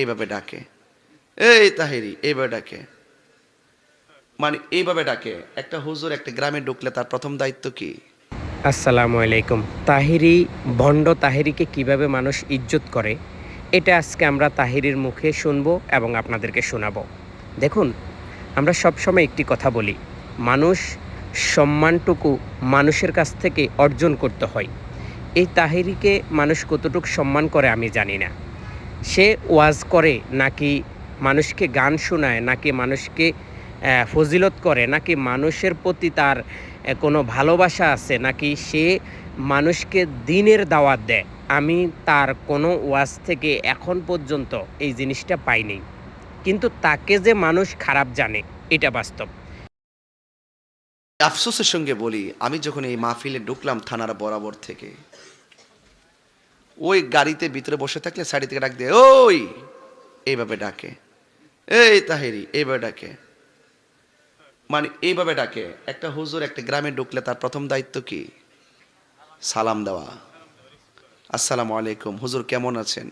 এইভাবে ডাকে। এই তাহেরি, এইভাবে ডাকে। মানে এইভাবে ডাকে। একটা হুজুর একটা গ্রামে ঢুকলে তার প্রথম দায়িত্ব কি? আসসালামু আলাইকুম। তাহিরি, ভণ্ড তাহিরিকে কীভাবে মানুষ ইজ্জত করে, এটা আজকে আমরা তাহিরির মুখে শুনব এবং আপনাদেরকে শোনাবো। দেখুন, আমরা সবসময় একটি কথা বলি, মানুষ সম্মানটুকু মানুষের কাছ থেকে অর্জন করতে হয়। এই তাহিরিকে মানুষ কতটুকু সম্মান করে আমি জানি না। সে ওয়াজ করে, নাকি মানুষকে গান শোনায়, নাকি মানুষকে ফজিলত করে, নাকি মানুষের প্রতি তার কোনো ভালোবাসা আছে, নাকি সে মানুষকে দিনের দাওয়াত দেয়? আমি তার কোনো ওয়াজ থেকে এখন পর্যন্ত এই জিনিসটা পাইনি। কিন্তু তাকে যে মানুষ খারাপ জানে, এটা বাস্তব। আফসোসের সঙ্গে বলি, আমি যখন এই মাহফিলে ঢুকলাম থানার বরাবর থেকে ওই গাড়িতে ভিতরে বসে থাকলে সাইড থেকে ডাক দিয়ে, ওই! এইভাবে ডাকে। এই তাহেরি! এইভাবে ডাকে। মানে এইভাবে ডাকে। একটা হুজুর একটা গ্রামে ঢুকলে তার প্রথম দায়িত্ব কি? সালাম দেওয়া। আসসালামু আলাইকুম। হুজুর কেমন আছেন?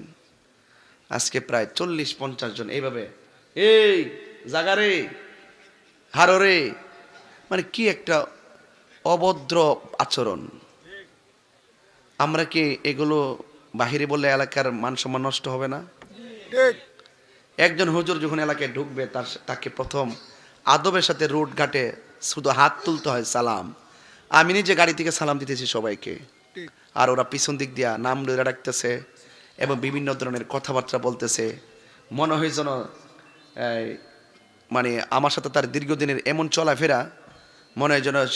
আজকে প্রায় চল্লিশ পঞ্চাশ জন এইভাবে, এই, জাগারে, হাররে! মানে কি একটা অভদ্র আচরণ। আমরা কি এগুলো বাহিরে বললে এলাকার মান সম্মান নষ্ট হবে না? একজন হুজুর যখন এলাকায় ঢুকবে তার তাকে প্রথম আদবের সাথে রোড ঘাটে শুধু হাত তুলতে হয় সালাম। আমি নিজে গাড়ি থেকে সালাম দিতেছি সবাইকে। আর ওরা পিছন দিক দিয়া নাম ধরে রাখতেছে এবং বিভিন্ন ধরনের কথাবার্তা বলতেছে। মনে হয় যেন মানে আমার সাথে তার দীর্ঘদিনের এমন চলাফেরা মনে হয় যেন